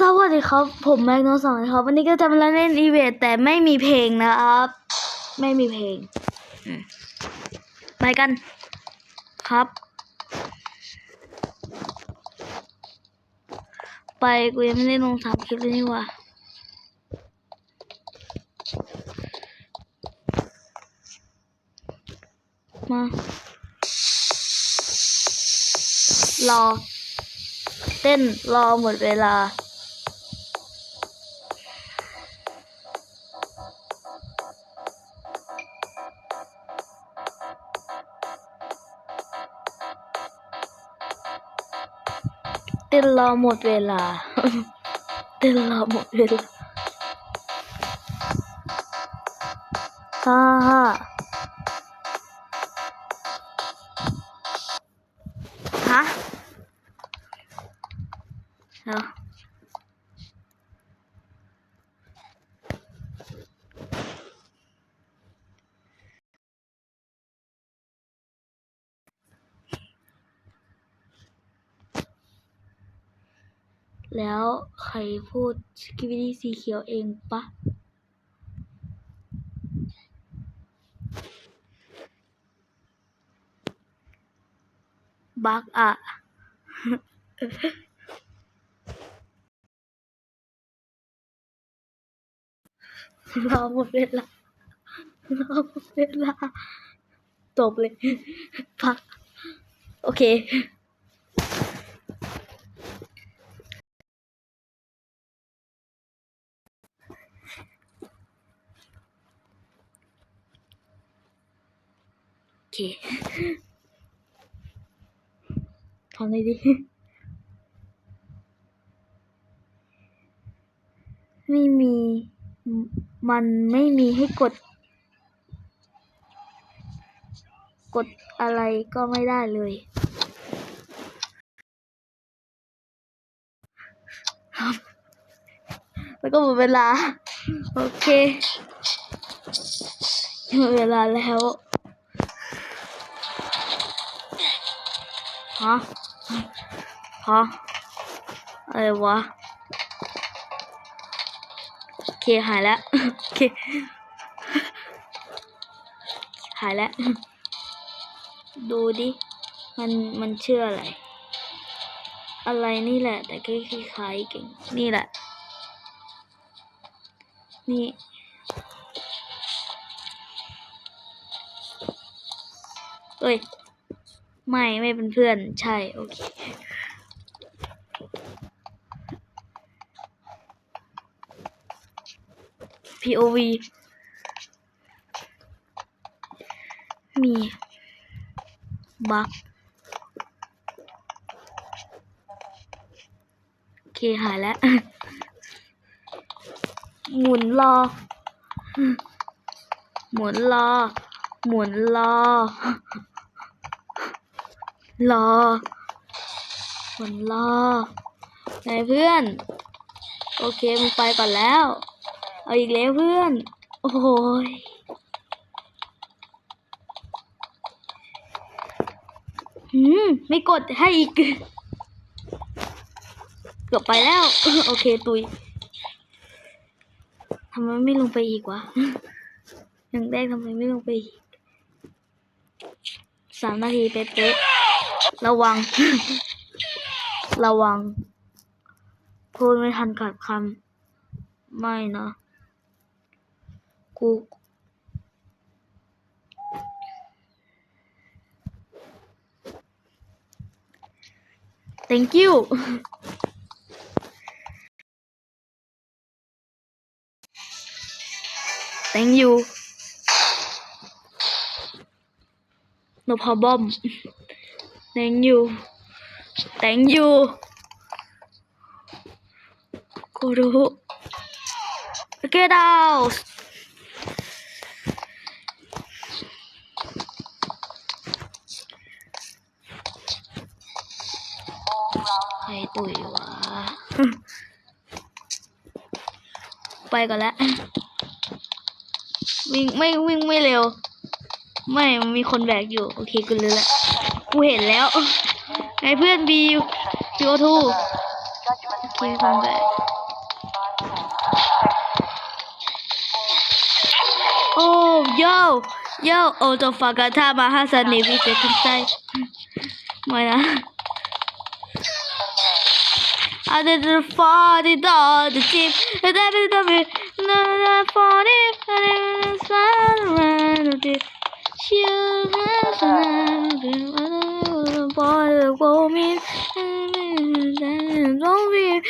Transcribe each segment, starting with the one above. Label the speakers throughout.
Speaker 1: สวัสดีครับ ผมแม็กโนสองครับ วันนี้ก็จะมาเล่นอีเวนต์แต่ไม่มีเพลงนะครับ ไม่มีเพลงไปกัน ครับ ไปกูยังไม่ได้ลงสามคลิปเลยนี่ว่ามา รอ เต้นรอหมดเวลา เต้นรอห แล้วใครพูดสกิวิดี้สีเขียวเองปะบักอะรอหมดเวลารอหมดเวลาจบเลยพัก โอเค เคทำอะไรดีไม่มี มันไม่มีให้กด กดอะไรก็ไม่ได้เลยแล้วก็หมดเวลา โอเคหมดเวลาแล้ว ฮะฮะอะไรวะโอเคหายแล้วโอเคหายแล้ว ดูดิ มันมันเชื่ออะไร อะไรนี่แหละ แต่แค่คล้ายๆเก่ง นี่แหละ นี่เอ้ย ไม่ไม่เป็นเพื่อนใช่ โอเค POV มีบักโอเค หายแล้ว หมุนรอ หมุนรอ หมุนรอ รอหมุนรอไหนเพื่อน โอเคมึงไปก่อนแล้ว เอาอีกแล้วเพื่อน โอ้ยหืมไม่กดให้อีก เกือบไปแล้ว โอเคตุยทำไมไม่ลงไปอีกวะย่างแรกทำไมไม่ลงไปอีกสามนาทีเป๊ะ ระวัง ระวัง พูดไม่ทันขาดคำไม่นะกู thank you แตงยูนพบอม thank you thank you กูรู้ get out ใครตุ๋ยวะ ไปก่อนแล้ววิ่งไม่วิ่งไม่เร็ว ไม่ มีคนแบกอยู่ โอเคกูรู้แล้ว กูเห็นแล้วไอ้เพื่อนบีบีโอทูคิงคอมแบทโอ้โย่โย่โอตฟากาท่ามาฮาซันนีวิเกตันไซไม่นะ I didn't fall the door the team and that is the way no no fall it and it's fun around the tip she has a boy the woman and don't be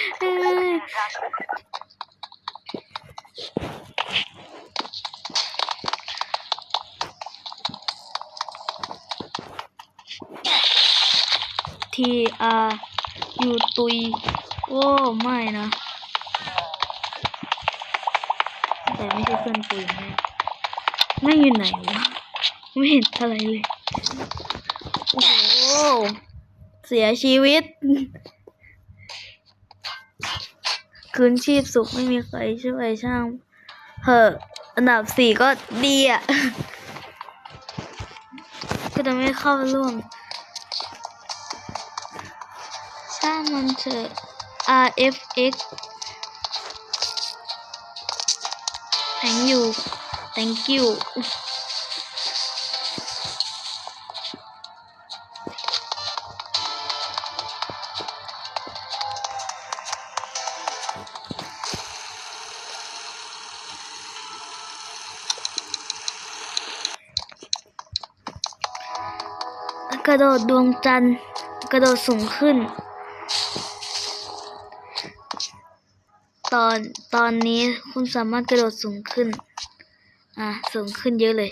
Speaker 1: ทีอาอยู่ตุยโอ้ไม่นะ แต่ไม่ใช่เพื่อนตุยแน่ไม่อยู่ไหนวะ ไม่เห็นอะไรเลย โอ้โห เสียชีวิต คืนชีพสุขไม่มีใครช่วยช่างเหอะอันดับสี่ก็ดีอะ ก็จะไม่เข้าร่วมช่างมันเถอะ RFX thank you thank you ระโดดดวงจันทร์ กระโดดสูงขึ้น ตอนตอนนี้คุณสามารถกระโดดสูงขึ้น อะ สูงขึ้นเยอะเลย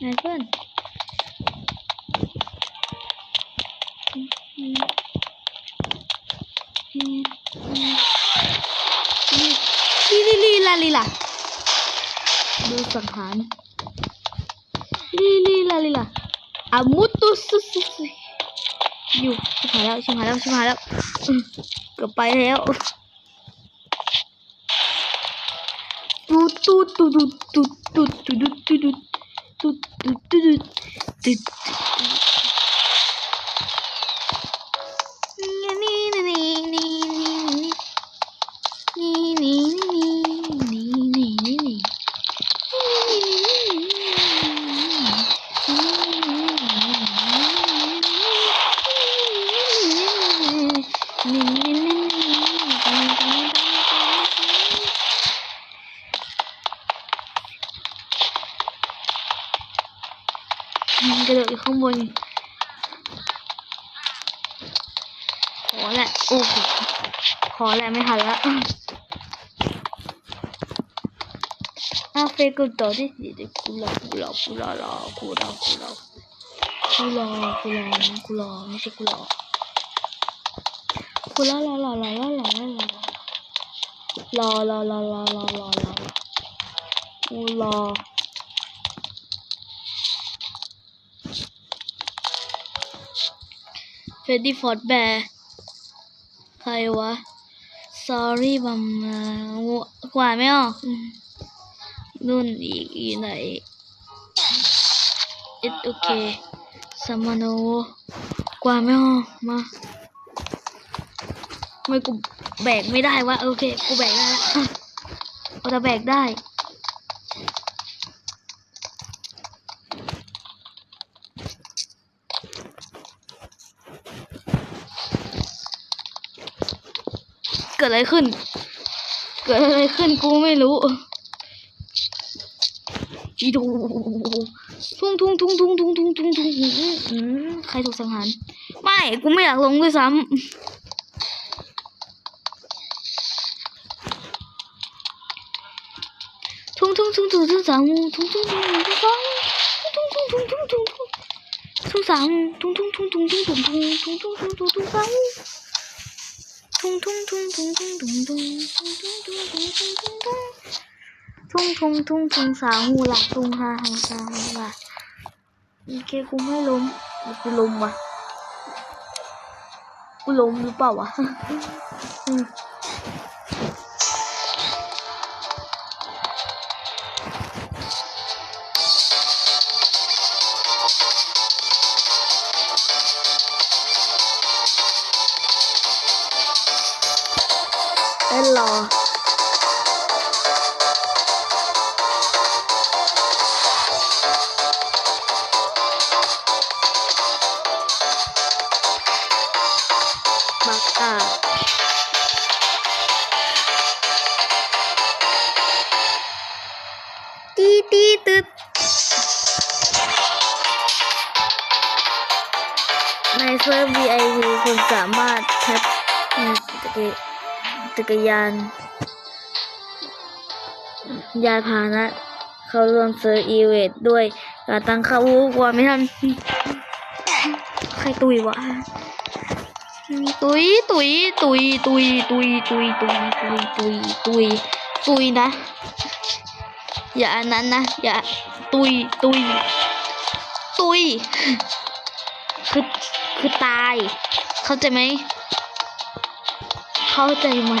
Speaker 1: ไงเพื่อนลีลีลีลาลีลาดู สังหารลีลีลาลีลาอามุตุสุสุสุอยู่ชิบหายแล้วชิบหายแล้วชิบหายแล้วอืมเกือบไปแล้วตูตูตูตูตูตูตูตูตูตูตูตูตู บนขอแหละโอ้โหขอแหละไม่ทันละอาเฟก็ต่อที่สีเด็กกูรอกูรอกูรอรอกูรอกูรอกูรอกูรอกูรอไม่ใช่กูรอกูรอรอรอรอรอรอรอรอรอรอรอรอรอรอกูรอ เฟดดี้ฟอร์ดแบร์ใครวะ sorry บัมกว่าไม่ออกนุ่นอีกอีไหน it's okay สมโนกว่าไม่ออกมาไม่กูแบกไม่ได้วะโอเค กูแบกได้ละอะกูจะแบกได้ กิดอะไรขึ้น เกิดอะไรขึ้นกูไม่รู้อีดูทุ่งทุ่งทุ่งทุ่งทุ่งทุ่งทุ่งทุ่งอืมใครถูกสังหาร ไม่ กูไม่อยากลงด้วยซ้ำทุ่งทุ่งทุ่งทุ่งทุ่งสามทุ่งทุ่งทุ่งทุ่งสามทุ่งทุ่งทุ่งทุ่งทุ่งทุ่งทุ่งสามทุ่งทุ่งทุ่งทุ่งทุ่งทุ่งทุ่งทุ่ง ทุ่งทุ่งทุ่งทุ่งทุ่งทุ่งทุ่งทุ่งทุ่งทุ่งทุ่งตงตงตงตงตงสาหูหลักทุ่งหังสาหูหลักอีเกกูไม่ล้มกูล้มวะกูล้มรืเปล่าวะ เซิร์ฟ VIP คุณสามารถแท็บจักรจักรยาน ยานพาหนะ เข้าร่วมเซิร์ฟอีเวนต์ด้วยการตั้งค่าวูกว่าไม่ทัน ใครตุยวะ ตุยตุยตุยตุยตุยตุยตุยตุยตุยตุยตุยนะ อย่าอันนั้นนะ อย่าตุยตุยตุยคือ คือตาย เข้าใจไหม เข้าใจไหม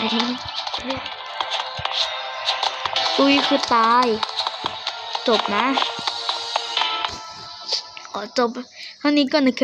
Speaker 1: ตุยคือตาย จบนะ ขอจบเท่านี้ก่อนนะครับ